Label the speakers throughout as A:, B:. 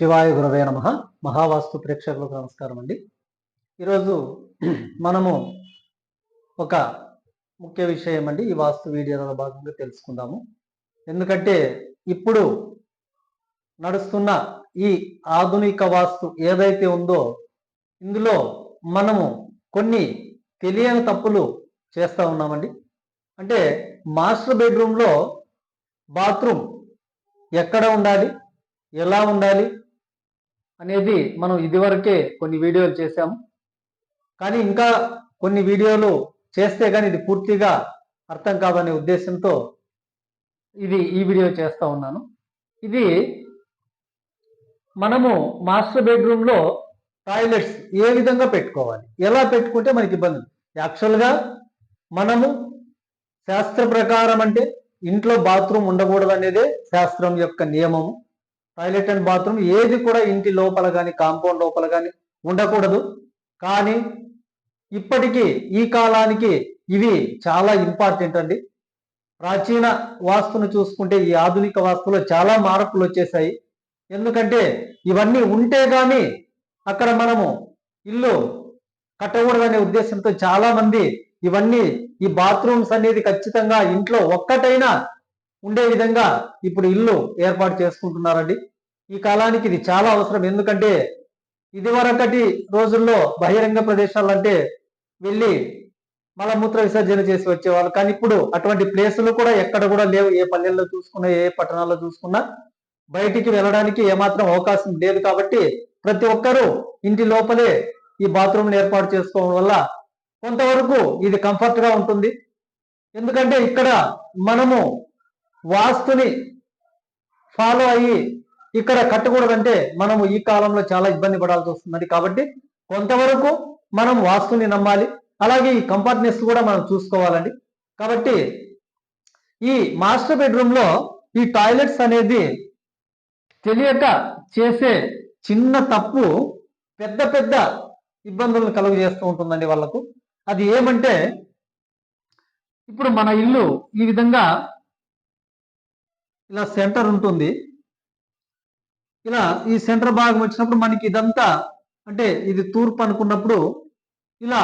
A: శివాయ గురవే నమ. మహావాస్తు ప్రేక్షకులకు నమస్కారం అండి. ఈరోజు మనము ఒక ముఖ్య విషయం అండి. ఈ వాస్తు వీడియోలో భాగంగా తెలుసుకుందాము. ఎందుకంటే ఇప్పుడు నడుస్తున్న ఈ ఆధునిక వాస్తు ఏదైతే ఉందో ఇందులో మనము కొన్ని తెలియని తప్పులు చేస్తూ ఉన్నామండి. అంటే మాస్టర్ బెడ్రూమ్లో బాత్రూమ్ ఎక్కడ ఉండాలి? ఎలా ఉండాలి? అనేది మనం ఇదివరకే కొన్ని వీడియోలు చేశాము. కానీ ఇంకా కొన్ని వీడియోలు చేస్తే కానీ ఇది పూర్తిగా అర్థం కాదనే ఉద్దేశంతో ఇది ఈ వీడియో చేస్తూ ఉన్నాను. ఇది మనము మాస్టర్ బెడ్రూమ్లో టాయిలెట్స్ ఏ విధంగా పెట్టుకోవాలి? ఎలా పెట్టుకుంటే మనకి ఇబ్బంది? యాక్చువల్గా మనము శాస్త్ర ప్రకారం అంటే ఇంట్లో బాత్రూమ్ ఉండకూడదు అనేదే శాస్త్రం యొక్క నియమము. టాయిలెట్ అండ్ బాత్రూమ్ ఏది కూడా ఇంటి లోపల కానీ కాంపౌండ్ లోపల కానీ ఉండకూడదు. కానీ ఇప్పటికీ ఈ కాలానికి ఇవి చాలా ఇంపార్టెంట్ అండి. ప్రాచీన వాస్తును చూసుకుంటే ఈ ఆధునిక వాస్తులో చాలా మార్పులు వచ్చేసాయి. ఎందుకంటే ఇవన్నీ ఉంటే కానీ అక్కడ మనము ఇల్లు కట్టకూడదనే ఉద్దేశంతో చాలా మంది ఇవన్నీ ఈ బాత్రూమ్స్ అనేది ఖచ్చితంగా ఇంట్లో ఒక్కటైనా ఉండే విధంగా ఇప్పుడు ఇల్లు ఏర్పాటు చేసుకుంటున్నారండి. ఈ కాలానికి ఇది చాలా అవసరం. ఎందుకంటే ఇదివరకటి రోజుల్లో బహిరంగ ప్రదేశాలు అంటే వెళ్ళి మలమూత్ర విసర్జన చేసి వచ్చేవాళ్ళు. కానీ ఇప్పుడు అటువంటి ప్లేసులు కూడా ఎక్కడ కూడా లేవు. ఏ పల్లెల్లో చూసుకున్నా ఏ పట్టణాల్లో చూసుకున్నా బయటికి వెళ్ళడానికి ఏమాత్రం అవకాశం లేదు కాబట్టి ప్రతి ఒక్కరూ ఇంటి లోపలే ఈ బాత్రూమ్లు ఏర్పాటు చేసుకోవడం వల్ల కొంతవరకు ఇది కంఫర్ట్గా ఉంటుంది. ఎందుకంటే ఇక్కడ మనము వాస్తుని ఫాలో అయ్యి ఇక్కడ కట్టకూడదంటే మనము ఈ కాలంలో చాలా ఇబ్బంది పడాల్సి వస్తున్నది కాబట్టి కొంతవరకు మనం వాస్తుని నమ్మాలి. అలాగే ఈ కంఫర్ట్నెస్ కూడా మనం చూసుకోవాలండి. కాబట్టి ఈ మాస్టర్ బెడ్రూమ్లో ఈ టాయిలెట్స్ అనేది తెలియక చేసే చిన్న తప్పు పెద్ద పెద్ద ఇబ్బందులను కలుగు చేస్తూ ఉంటుందండి వాళ్ళకు. అది ఏమంటే ఇప్పుడు మన ఇల్లు ఈ విధంగా ఇలా సెంటర్ ఉంటుంది. ఇలా ఈ సెంటర్ భాగం వచ్చినప్పుడు మనకి ఇదంతా అంటే ఇది తూర్పు అనుకున్నప్పుడు ఇలా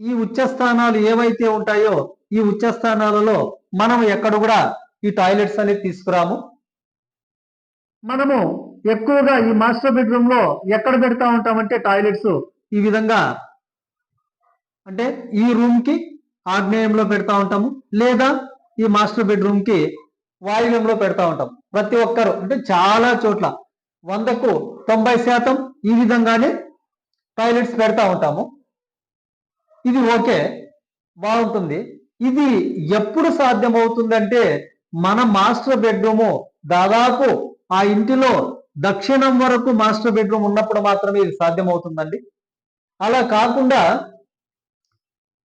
A: ఈ ఉచ్చ స్థానాలు ఏవైతే ఉంటాయో ఈ ఉచ్చ స్థానాలలో మనం ఎక్కడ కూడా ఈ టాయిలెట్స్ అనేది తీసుకురాము. మనము ఎక్కువగా ఈ మాస్టర్ బెడ్రూమ్లో ఎక్కడ పెడతా ఉంటామంటే టాయిలెట్స్. ఈ విధంగా అంటే ఈ రూమ్కి ఆగ్నేయంలో పెడతా ఉంటాము లేదా ఈ మాస్టర్ బెడ్రూమ్కి వాయువ్యంలో పెడతా ఉంటాం ప్రతి ఒక్కరు అంటే చాలా చోట్ల వందకు తొంభై శాతం ఈ విధంగానే టాయిలెట్స్ పెడతా ఉంటాము. ఇది ఓకే బాగుంటుంది. ఇది ఎప్పుడు సాధ్యమవుతుందంటే మన మాస్టర్ బెడ్రూము దాదాపు ఆ ఇంటిలో దక్షిణం వరకు మాస్టర్ బెడ్రూమ్ ఉన్నప్పుడు మాత్రమే ఇది సాధ్యమవుతుందండి. అలా కాకుండా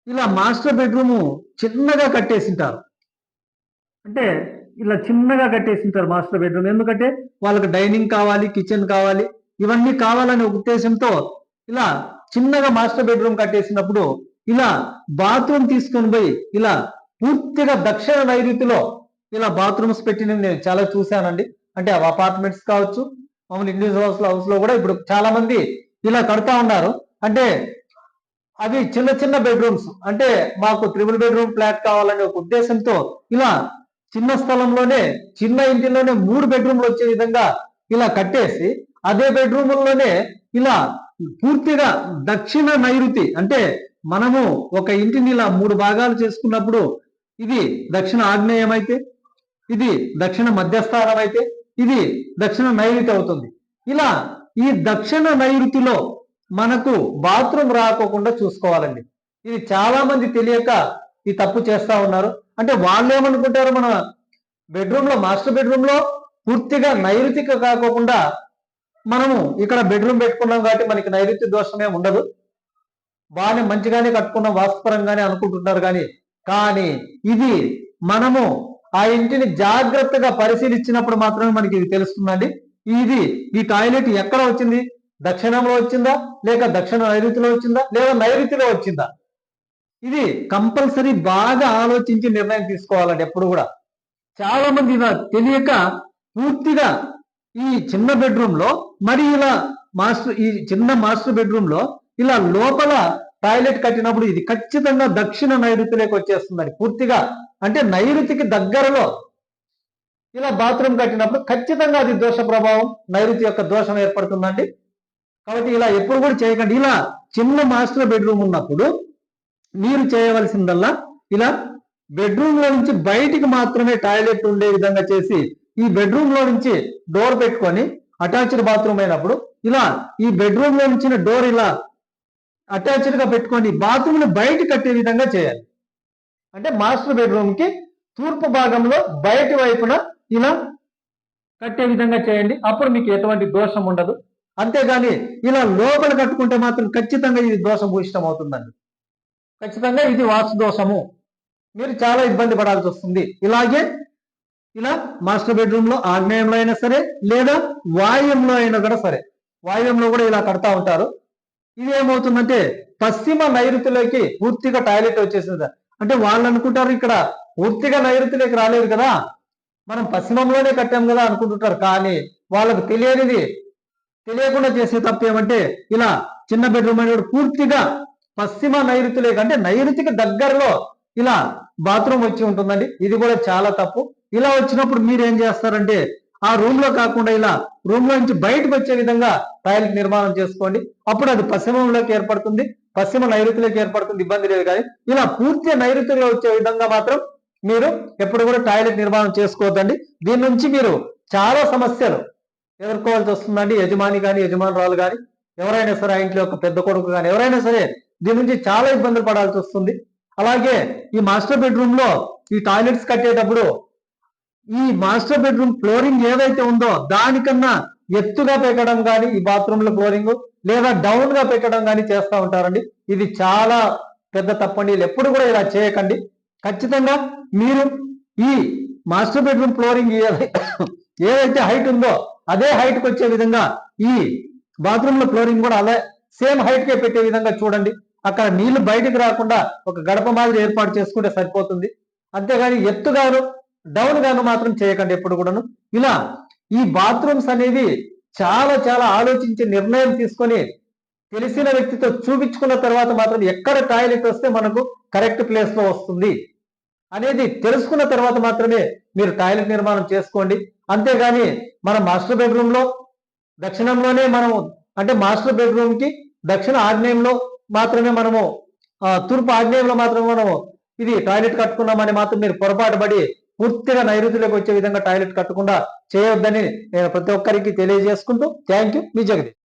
A: ఇలా మాస్టర్ బెడ్రూము చిన్నగా కట్టేసింటారు. అంటే ఇలా చిన్నగా కట్టేసింటారు మాస్టర్ బెడ్రూమ్. ఎందుకంటే వాళ్ళకి డైనింగ్ కావాలి కిచెన్ కావాలి ఇవన్నీ కావాలనే ఉద్దేశంతో ఇలా చిన్నగా మాస్టర్ బెడ్రూమ్ కట్టేసినప్పుడు ఇలా బాత్రూమ్ తీసుకొని పోయి ఇలా పూర్తిగా దక్షిణ నైరుతిలో ఇలా బాత్రూమ్స్ పెట్టిన నేను చాలా చూశానండి. అంటే అపార్ట్మెంట్స్ కావచ్చు మామూలు ఇండివిజువల్ హౌస్ హౌస్లో కూడా ఇప్పుడు చాలా మంది ఇలా కడతా ఉన్నారు. అంటే అవి చిన్న చిన్న బెడ్రూమ్స్. అంటే మాకు త్రిబుల్ బెడ్రూమ్ ఫ్లాట్ కావాలనే ఒక ఉద్దేశంతో ఇలా చిన్న స్థలంలోనే చిన్న ఇంటిలోనే మూడు బెడ్రూమ్లు వచ్చే విధంగా ఇలా కట్టేసి అదే బెడ్రూముల్లోనే ఇలా పూర్తిగా దక్షిణ నైరుతి అంటే మనము ఒక ఇంటిని ఇలా మూడు భాగాలు చేసుకున్నప్పుడు ఇది దక్షిణ ఆగ్నేయం అయితే ఇది దక్షిణ మధ్యస్థానం అయితే ఇది దక్షిణ నైరుతి అవుతుంది. ఇలా ఈ దక్షిణ నైరుతిలో మనకు బాత్రూమ్ రాకోకుండా చూసుకోవాలండి. ఇది చాలా మంది తెలియక ఈ తప్పు చేస్తా ఉన్నారు. అంటే వాళ్ళు ఏమనుకుంటారు మన బెడ్రూమ్లో మాస్టర్ బెడ్రూమ్లో పూర్తిగా నైరుతిక కాకోకుండా మనము ఇక్కడ బెడ్రూమ్ పెట్టుకున్నాం కాబట్టి మనకి నైరుతి దోషమే ఉండదు. బాగానే మంచిగానే కట్టుకున్నాం వాస్తుపరంగానే అనుకుంటున్నారు కానీ కానీ ఇది మనము ఆ ఇంటిని జాగ్రత్తగా పరిశీలించినప్పుడు మాత్రమే మనకి ఇది తెలుస్తుందండి. ఇది ఈ టాయిలెట్ ఎక్కడ వచ్చింది? దక్షిణంలో వచ్చిందా? లేక దక్షిణ నైరుతిలో వచ్చిందా? లేదా నైరుతిలో వచ్చిందా? ఇది కంపల్సరీ బాగా ఆలోచించి నిర్ణయం తీసుకోవాలండి ఎప్పుడు కూడా. చాలా మంది ఇలా తెలియక పూర్తిగా ఈ చిన్న బెడ్రూమ్లో మరి ఇలా మాస్టర్ ఈ చిన్న మాస్టర్ బెడ్రూమ్లో ఇలా లోపల టాయిలెట్ కట్టినప్పుడు ఇది ఖచ్చితంగా దక్షిణ నైరుతిలోకి వచ్చేస్తుందండి పూర్తిగా. అంటే నైరుతికి దగ్గరలో ఇలా బాత్రూమ్ కట్టినప్పుడు ఖచ్చితంగా అది దోష ప్రభావం నైరుతి యొక్క దోషం ఏర్పడుతుందండి. కాబట్టి ఇలా ఎప్పుడు కూడా చేయకండి. ఇలా చిన్న మాస్టర్ బెడ్రూమ్ ఉన్నప్పుడు మీరు చేయవలసిందల్లా ఇలా బెడ్రూమ్లో నుంచి బయటికి మాత్రమే టాయిలెట్ ఉండే విధంగా చేసి ఈ బెడ్రూమ్లో నుంచి డోర్ పెట్టుకొని అటాచ్డ్ బాత్రూమ్ అయినప్పుడు ఇలా ఈ బెడ్రూమ్లో నుంచి డోర్ ఇలా అటాచ్డ్గా పెట్టుకొని బాత్రూమ్ని బయట కట్టే విధంగా చేయాలి. అంటే మాస్టర్ బెడ్రూమ్కి తూర్పు భాగంలో బయటి వైపున ఇలా కట్టే విధంగా చేయండి. అప్పుడు మీకు ఎటువంటి దోషం ఉండదు. అంతేగాని ఇలా లోపల కట్టుకుంటే మాత్రం ఖచ్చితంగా ఇది దోషం భూషితం అవుతుందండి. ఖచ్చితంగా ఇది వాస్తు దోషము మీరు చాలా ఇబ్బంది పడాల్సి వస్తుంది. ఇలాగే ఇలా మాస్టర్ బెడ్రూమ్లో ఆగ్నేయంలో అయినా సరే లేదా వాయుంలో అయినా కూడా సరే వాయుంలో కూడా ఇలా కడతా ఉంటారు. ఇది ఏమవుతుందంటే పశ్చిమ నైరుతిలోకి పూర్తిగా టాయిలెట్ వచ్చేసింది అంటే వాళ్ళు అనుకుంటారు ఇక్కడ పూర్తిగా నైరుతిలోకి రాలేదు కదా మనం పశ్చిమంలోనే కట్టాం కదా అనుకుంటుంటారు. కానీ వాళ్ళకు తెలియనిది తెలియకుండా చేసే తప్పు ఏమంటే ఇలా చిన్న బెడ్రూమ్ అనేది పూర్తిగా పశ్చిమ నైరుతిలోకి అంటే నైరుతికి దగ్గరలో ఇలా బాత్రూమ్ వచ్చి ఉంటుందండి. ఇది కూడా చాలా తప్పు. ఇలా వచ్చినప్పుడు మీరు ఏం చేస్తారంటే ఆ రూమ్లో కాకుండా ఇలా రూమ్లో నుంచి బయటకు వచ్చే విధంగా టాయిలెట్ నిర్మాణం చేసుకోండి. అప్పుడు అది పశ్చిమంలోకి ఏర్పడుతుంది. పశ్చిమ నైరుతిలోకి ఏర్పడుతుంది. ఇబ్బంది లేదు కానీ ఇలా పూర్తి నైరుతిలో వచ్చే విధంగా మాత్రం మీరు ఎప్పుడు కూడా టాయిలెట్ నిర్మాణం చేసుకోవద్దండి. దీని నుంచి మీరు చాలా సమస్యలు ఎదుర్కోవాల్సి వస్తుందండి. యజమాని కానీ యజమానురాలు కానీ ఎవరైనా సరే ఆ ఇంట్లో ఒక పెద్ద కొడుకు కానీ ఎవరైనా సరే దీని నుంచి చాలా ఇబ్బందులు పడాల్సి వస్తుంది. అలాగే ఈ మాస్టర్ బెడ్రూమ్లో ఈ టాయిలెట్స్ కట్టేటప్పుడు ఈ మాస్టర్ బెడ్రూమ్ ఫ్లోరింగ్ ఏదైతే ఉందో దానికన్నా ఎత్తుగా పెట్టడం కానీ ఈ బాత్రూమ్లో ఫ్లోరింగ్ లేదా డౌన్గా పెట్టడం కానీ చేస్తూ ఉంటారండి. ఇది చాలా పెద్ద తప్పండి. ఎప్పుడు కూడా ఇలా చేయకండి. ఖచ్చితంగా మీరు ఈ మాస్టర్ బెడ్రూమ్ ఫ్లోరింగ్ ఏదైతే హైట్ ఉందో అదే హైట్కి వచ్చే విధంగా ఈ బాత్రూమ్లో ఫ్లోరింగ్ కూడా అదే సేమ్ హైట్ కే పెట్టే విధంగా చూడండి. అక్కడ నీళ్ళు బయటకు రాకుండా ఒక గడప మాదిరి ఏర్పాటు చేసుకుంటే సరిపోతుంది. అంతేగాని ఎత్తుగాను డౌన్ గాను మాత్రం చేయకండి ఎప్పుడు కూడాను. ఇలా ఈ బాత్రూమ్స్ అనేవి చాలా చాలా ఆలోచించి నిర్ణయం తీసుకొని తెలిసిన వ్యక్తితో చూపించుకున్న తర్వాత మాత్రం ఎక్కడ టాయిలెట్ వస్తే మనకు కరెక్ట్ ప్లేస్లో వస్తుంది అనేది తెలుసుకున్న తర్వాత మాత్రమే మీరు టాయిలెట్ నిర్మాణం చేసుకోండి. అంతేగాని మన మాస్టర్ బెడ్రూమ్లో దక్షిణంలోనే మనము అంటే మాస్టర్ బెడ్రూమ్కి దక్షిణ ఆగ్నేయంలో మాత్రమే మనము ఆ, తూర్పు ఆగ్నేయంలో మాత్రమే మనము ఇది టాయిలెట్ కట్టుకున్నామని మాత్రం మీరు పొరపాటు పడి పూర్తిగా నైరుతిలోకి వచ్చే విధంగా టాయిలెట్ కట్టకుండా చేయొద్దని నేను ప్రతి ఒక్కరికి తెలియజేసుకుంటూ థ్యాంక్ యూ. మీ జగదీష్